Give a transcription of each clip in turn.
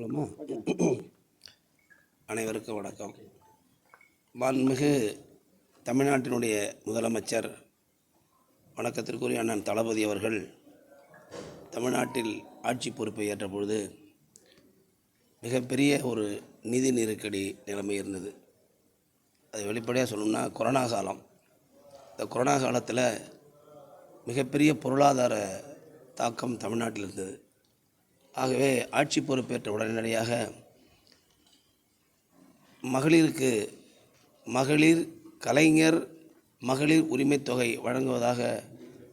போலாமா அனைவருக்கும் வணக்கம். மாண்புமிகு தமிழ்நாட்டினுடைய முதலமைச்சர் வணக்கத்திற்குரிய அண்ணன் தளபதி அவர்கள் தமிழ்நாட்டில் ஆட்சி பொறுப்பை ஏற்ற பொழுது மிகப்பெரிய ஒரு நிதி நெருக்கடி நிலைமை இருந்தது. அது வெளிப்படையாக சொல்லணும்னா கொரோனா காலம். இந்த கொரோனா காலத்தில் மிகப்பெரிய பொருளாதார தாக்கம் தமிழ்நாட்டில் இருந்தது. ஆகவே ஆட்சி பொறுப்பேற்ற உடனடியாக மகளிருக்கு மகளிர் கலைஞர் மகளிர் உரிமைத் தொகை வழங்குவதாக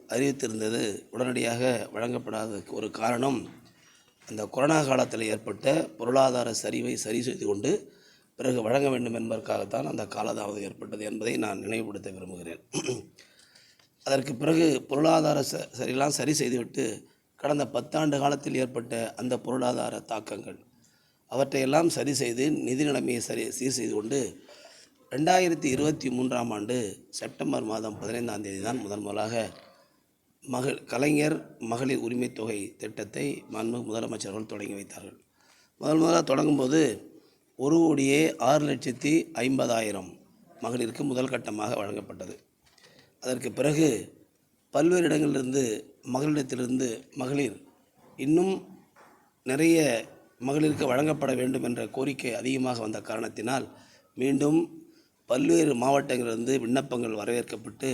அறிவித்திருந்தது. உடனடியாக வழங்கப்படாததுக்கு ஒரு காரணம் அந்த கொரோனா காலத்தில் ஏற்பட்ட பொருளாதார சரிவை சரி செய்து கொண்டு பிறகு வழங்க வேண்டும் என்பதற்காகத்தான் அந்த காலதாமதம் ஏற்பட்டது என்பதை நான் நினைவுபடுத்த விரும்புகிறேன். அதற்கு பிறகு பொருளாதார ச சரியெல்லாம் சரி செய்துவிட்டு கடந்த பத்தாண்டு காலத்தில் ஏற்பட்ட அந்த பொருளாதார தாக்கங்கள் அவற்றையெல்லாம் சரி செய்து நிதி நிலைமையை சரி சீர் செய்து கொண்டு ரெண்டாயிரத்தி இருபத்தி மூன்றாம் ஆண்டு செப்டம்பர் மாதம் பதினைந்தாம் தேதி தான் முதன் முதலாக மகள் கலைஞர் மகளிர் உரிமைத் தொகை திட்டத்தை மாண்பு முதலமைச்சர்கள் தொடங்கி வைத்தார்கள். முதல் முதலாக தொடங்கும்போது ஒரு கோடியே ஆறு லட்சத்தி ஐம்பதாயிரம் மகளிருக்கு முதல் கட்டமாக வழங்கப்பட்டது. அதற்கு பிறகு பல்வேறு இடங்களிலிருந்து மகளிடத்திலிருந்து மகளிர் இன்னும் நிறைய மகளிருக்கு வழங்கப்பட வேண்டும் என்ற கோரிக்கை அதிகமாக வந்த காரணத்தினால் மீண்டும் பல்வேறு மாவட்டங்களிலிருந்து விண்ணப்பங்கள் வரவேற்கப்பட்டு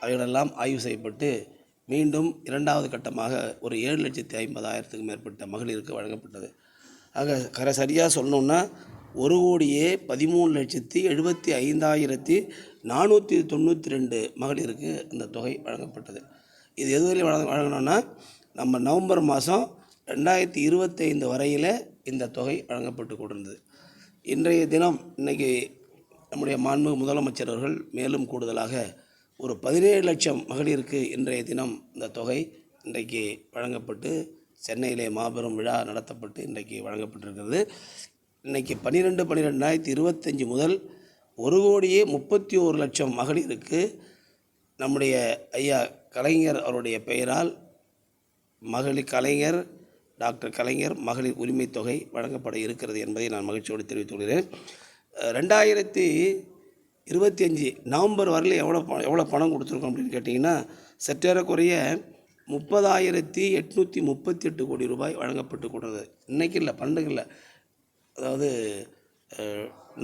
அவைகளெல்லாம் ஆய்வு செய்யப்பட்டு மீண்டும் இரண்டாவது கட்டமாக ஒரு ஏழு லட்சத்தி ஐம்பதாயிரத்துக்கும் மேற்பட்ட மகளிருக்கு வழங்கப்பட்டது. ஆக கர சரியாக சொல்லணுன்னா ஒரு கோடியே பதிமூணு லட்சத்தி எழுபத்தி ஐந்தாயிரத்தி நானூற்றி தொண்ணூற்றி ரெண்டு மகளிருக்கு அந்த தொகை வழங்கப்பட்டது. இது எதுவரை வழங்க வழங்கணும்னா நம்ம நவம்பர் மாதம் ரெண்டாயிரத்தி இருபத்தைந்து வரையில் இந்த தொகை வழங்கப்பட்டு கொண்டிருந்தது. இன்றைய தினம் இன்னைக்கு நம்முடைய மாண்பு முதலமைச்சர் அவர்கள் மேலும் கூடுதலாக ஒரு பதினேழு லட்சம் மகளிருக்கு இன்றைய தினம் இந்த தொகை இன்றைக்கு வழங்கப்பட்டு சென்னையிலே மாபெரும் விழா நடத்தப்பட்டு இன்றைக்கு வழங்கப்பட்டிருக்கிறது. இன்றைக்கி பன்னிரெண்டு பன்னிரெண்டாயிரத்தி இருபத்தஞ்சி முதல் ஒரு கோடியே முப்பத்தி ஒரு லட்சம் மகளிருக்கு. நம்முடைய ஐயா கலைஞர் அவருடைய பெயரால் மகளிர் கலைஞர் டாக்டர் கலைஞர் மகளிர் உரிமை தொகை வழங்கப்பட இருக்கிறது என்பதை நான் மகிழ்ச்சியோடு தெரிவித்துக் கொள்கிறேன். ரெண்டாயிரத்தி இருபத்தி அஞ்சு நவம்பர் வரல எவ்வளோ பணம் எவ்வளோ பணம் கொடுத்துருக்கோம் அப்படின்னு கேட்டிங்கன்னா சற்றேறக்குறைய முப்பதாயிரத்தி எட்நூற்றி முப்பத்தி எட்டு கோடி ரூபாய் வழங்கப்பட்டு கொண்டது. இன்றைக்கி இல்லை பண்டுகளில் இல்லை. அதாவது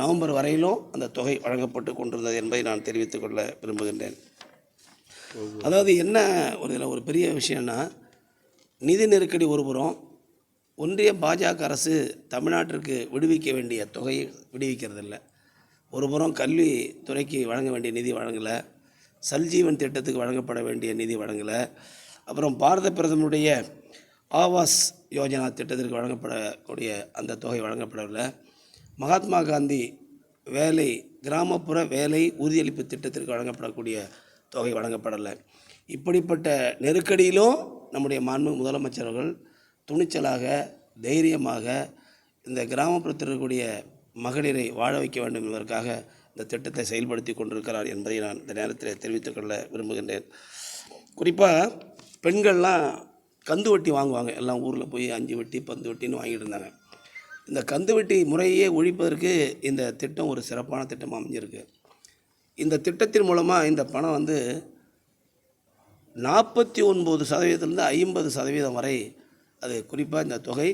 நவம்பர் வரையிலும் அந்த தொகை வழங்கப்பட்டு கொண்டிருந்தது என்பதை நான் தெரிவித்துக் கொள்ள விரும்புகின்றேன். அதாவது என்ன ஒரு இதில் ஒரு பெரிய விஷயம்னா நிதி நெருக்கடி ஒருபுறம் ஒன்றிய பாஜக அரசு தமிழ்நாட்டிற்கு விடுவிக்க வேண்டிய தொகையை விடுவிக்கிறதில்ல. ஒருபுறம் கல்வி துறைக்கு வழங்க வேண்டிய நிதி வழங்கலை சல்ஜீவன் திட்டத்துக்கு வழங்கப்பட வேண்டிய நிதி வழங்கலை அப்புறம் பாரத பிரதமருடைய ஆவாஸ் யோஜனா திட்டத்திற்கு வழங்கப்படக்கூடிய அந்த தொகை வழங்கப்படவில்லை. மகாத்மா காந்தி வேலை கிராமப்புற வேலை உறுதியளிப்பு திட்டத்திற்கு வழங்கப்படக்கூடிய தொகை வழங்கப்படலை. இப்படிப்பட்ட நெருக்கடியிலும் நம்முடைய மாண்பு முதலமைச்சர்கள் துணிச்சலாக தைரியமாக இந்த கிராமப்புறத்தில் இருக்கக்கூடிய மகளிரை வாழ வைக்க வேண்டும் என்பதற்காக இந்த திட்டத்தை செயல்படுத்தி கொண்டிருக்கிறார் என்பதை நான் இந்த நேரத்தில் தெரிவித்துக் கொள்ள விரும்புகின்றேன். குறிப்பாக பெண்கள்லாம் கந்து வட்டி வாங்குவாங்க. எல்லாம் ஊரில் போய் அஞ்சு வட்டி பந்து வட்டின்னு வாங்கிட்டு இருந்தாங்க. இந்த கந்து வட்டி முறையே ஒழிப்பதற்கு இந்த திட்டம் ஒரு சிறப்பான திட்டமாக அமைஞ்சிருக்கு. இந்த திட்டத்தின் மூலமாக இந்த பணம் வந்து நாற்பத்தி ஒன்பது சதவீதத்துலேருந்து ஐம்பது சதவீதம் வரை அது குறிப்பாக இந்த தொகை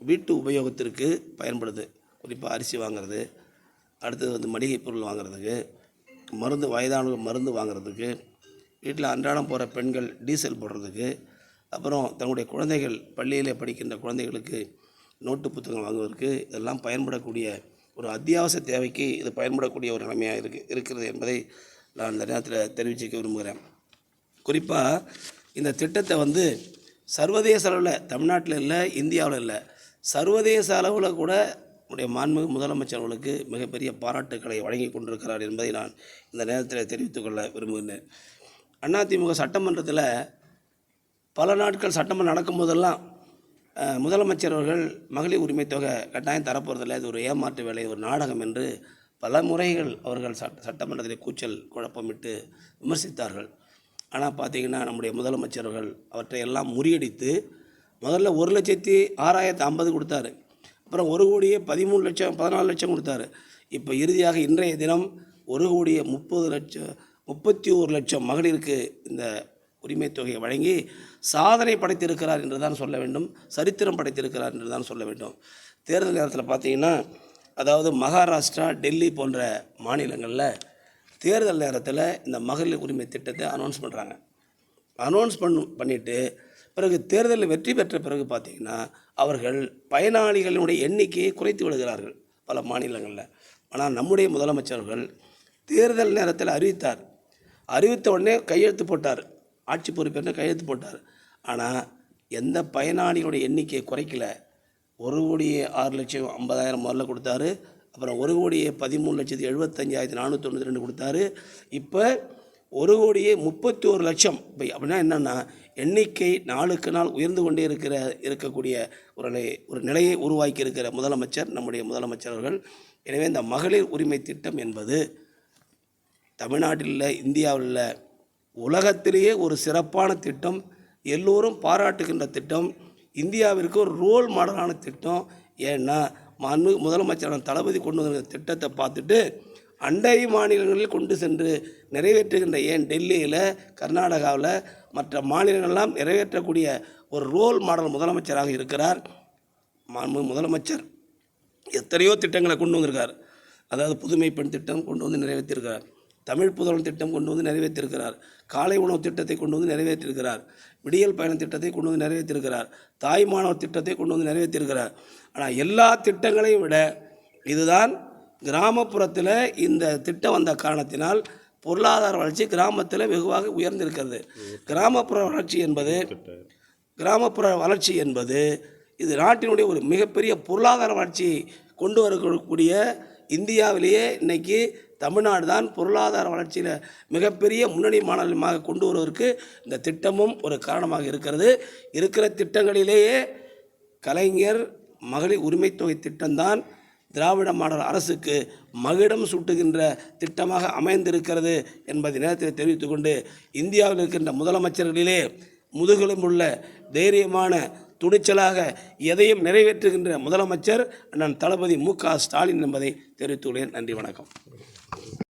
வீட்டு உபயோகத்திற்கு பயன்படுது. குறிப்பாக அரிசி வாங்குறது அடுத்தது வந்து மளிகை பொருள் வாங்குறதுக்கு மருந்து வயதானவர்கள் மருந்து வாங்குறதுக்கு வீட்டில் அன்றாடம் போகிற பெண்கள் டீசல் போடுறதுக்கு அப்புறம் தன்னுடைய குழந்தைகள் பள்ளியிலே படிக்கின்ற குழந்தைகளுக்கு நோட்டு புத்தகம் வாங்குவதற்கு இதெல்லாம் பயன்படக்கூடிய ஒரு அத்தியாவசிய தேவைக்கு இது பயன்படக்கூடிய ஒரு நிலைமையாக இருக்கு இருக்கிறது என்பதை நான் இந்த நேரத்தில் தெரிவிச்சுக்க விரும்புகிறேன். குறிப்பாக இந்த திட்டத்தை வந்து சர்வதேச அளவில் தமிழ்நாட்டில் இல்லை இந்தியாவில் இல்லை சர்வதேச அளவில் கூட நம்முடைய மாண்புமிகு முதலமைச்சர் அவர்களுக்கு மிகப்பெரிய பாராட்டுக்களை வழங்கி கொண்டிருக்கிறார் என்பதை நான் இந்த நேரத்தில் தெரிவித்துக்கொள்ள விரும்புகிறேன் அதிமுக சட்டமன்றத்தில் பல நாட்கள் சட்டமன்றம் நடக்கும்போதெல்லாம் போதெல்லாம் முதலமைச்சர் அவர்கள் மகளிர் உரிமை தொகை கட்டாயம் தரப்போகிறதில்ல இது ஒரு ஏமாற்று வேலை ஒரு நாடகம் என்று பல முறைகள் அவர்கள் சட்ட சட்டமன்றத்தில் கூச்சல் குழப்பமிட்டு விமர்சித்தார்கள். ஆனால் பார்த்தீங்கன்னா நம்முடைய முதலமைச்சர்கள் அவற்றை எல்லாம் முறியடித்து முதல்ல ஒரு லட்சத்தி ஆறாயிரத்து ஐம்பது கொடுத்தாரு. அப்புறம் ஒரு கோடியே பதிமூணு லட்சம் பதினாலு லட்சம் கொடுத்தாரு. இப்போ இறுதியாக இன்றைய தினம் ஒரு கோடியே முப்பது லட்சம் முப்பத்தி ஒரு லட்சம் மகளிருக்கு இந்த உரிமை தொகையை வழங்கி சாதனை படைத்திருக்கிறார் என்று தான் சொல்ல வேண்டும் சரித்திரம் படைத்திருக்கிறார் என்று தான் சொல்ல வேண்டும். தேர்தல் நேரத்தில் பார்த்தீங்கன்னா அதாவது மகாராஷ்டிரா டெல்லி போன்ற மாநிலங்களில் தேர்தல் நேரத்தில் இந்த மகளிர் உரிமை திட்டத்தை அனௌன்ஸ் பண்ணுறாங்க அனௌன்ஸ் பண்ணு பண்ணிவிட்டு பிறகு தேர்தலில் வெற்றி பெற்ற பிறகு பார்த்தீங்கன்னா அவர்கள் பயனாளிகளினுடைய எண்ணிக்கையை குறைத்து விடுகிறார்கள் பல மாநிலங்களில். ஆனால் நம்முடைய முதலமைச்சர்கள் தேர்தல் நேரத்தில் அறிவித்தார். அறிவித்த உடனே கையெழுத்து போட்டார். ஆட்சி பொறுப்பேற்று கையெழுத்து போட்டார். ஆனால் எந்த பயனாளியோட எண்ணிக்கையை குறைக்கல. ஒரு கோடியே ஆறு லட்சம் ஐம்பதாயிரம் முதல்ல கொடுத்தாரு. அப்புறம் ஒரு கோடியே பதிமூணு லட்சத்தி எழுபத்தஞ்சாயிரத்தி நானூற்றி தொண்ணூற்றி ரெண்டு கொடுத்தாரு. இப்போ ஒரு கோடியே முப்பத்தி ஒரு லட்சம் இப்போ அப்படின்னா என்னென்னா எண்ணிக்கை நாளுக்கு நாள் உயர்ந்து கொண்டே இருக்கிற இருக்கக்கூடிய ஒரு நிலை ஒரு நிலையை உருவாக்கி இருக்கிற முதலமைச்சர் நம்முடைய முதலமைச்சர் அவர்கள். எனவே இந்த மகளிர் உரிமை திட்டம் என்பது தமிழ்நாட்டில் இந்தியாவில் உலகத்திலேயே ஒரு சிறப்பான திட்டம் எல்லோரும் பாராட்டுகின்ற திட்டம் இந்தியாவிற்கு ஒரு ரோல் மாடலான திட்டம். ஏன்னா மனு முதலமைச்சரான தளபதி கொண்டு வந்த திட்டத்தை பார்த்துட்டு அண்டை மாநிலங்களில் கொண்டு சென்று நிறைவேற்றுகின்ற ஏன் டெல்லியில் கர்நாடகாவில் மற்ற மாநிலங்கள்லாம் நிறைவேற்றக்கூடிய ஒரு ரோல் மாடல் முதலமைச்சராக இருக்கிறார். முதலமைச்சர் எத்தனையோ திட்டங்களை கொண்டு வந்திருக்கார். அதாவது புதுமை பெண் திட்டம் கொண்டு வந்து நிறைவேற்றியிருக்கிறார் தமிழ் புதல்வன் திட்டம் கொண்டு வந்து நிறைவேற்றியிருக்கிறார் காலை உணவு திட்டத்தை கொண்டு வந்து நிறைவேற்றியிருக்கிறார் விடியல் பயண திட்டத்தை கொண்டு வந்து நிறைவேற்றியிருக்கிறார் தாய் மாணவர் திட்டத்தை கொண்டு வந்து நிறைவேற்றியிருக்கிறார் ஆனால் எல்லா திட்டங்களையும் விட இதுதான் கிராமப்புறத்தில் இந்த திட்டம் வந்த காரணத்தினால் பொருளாதார வளர்ச்சி கிராமத்தில் வெகுவாக உயர்ந்திருக்கிறது. கிராமப்புற வளர்ச்சி என்பது கிராமப்புற வளர்ச்சி என்பது இது நாட்டினுடைய ஒரு மிகப்பெரிய பொருளாதார வளர்ச்சியை கொண்டு வரக்கூடிய இந்தியாவிலேயே இன்னைக்கு தமிழ்நாடு தான் பொருளாதார வளர்ச்சியில் மிகப்பெரிய முன்னணி மாநிலமாக கொண்டு வருவதற்கு இந்த திட்டமும் ஒரு காரணமாக இருக்கிறது. இருக்கிற திட்டங்களிலேயே கலைஞர் மகளிர் உரிமைத்தொகை திட்டம்தான் திராவிட மாடல் அரசுக்கு மகிடம் சூட்டுகின்ற திட்டமாக அமைந்திருக்கிறது என்பதை நேரத்தில் தெரிவித்துக்கொண்டு இந்தியாவில் இருக்கின்ற முதலமைச்சர்களிலே முதுகெலும்புள்ள தைரியமான துணிச்சலாக எதையும் நிறைவேற்றுகின்ற முதலமைச்சர் அண்ணன் தளபதி மு க ஸ்டாலின் என்பதை தெரிவித்துள்ளேன் நன்றி வணக்கம்.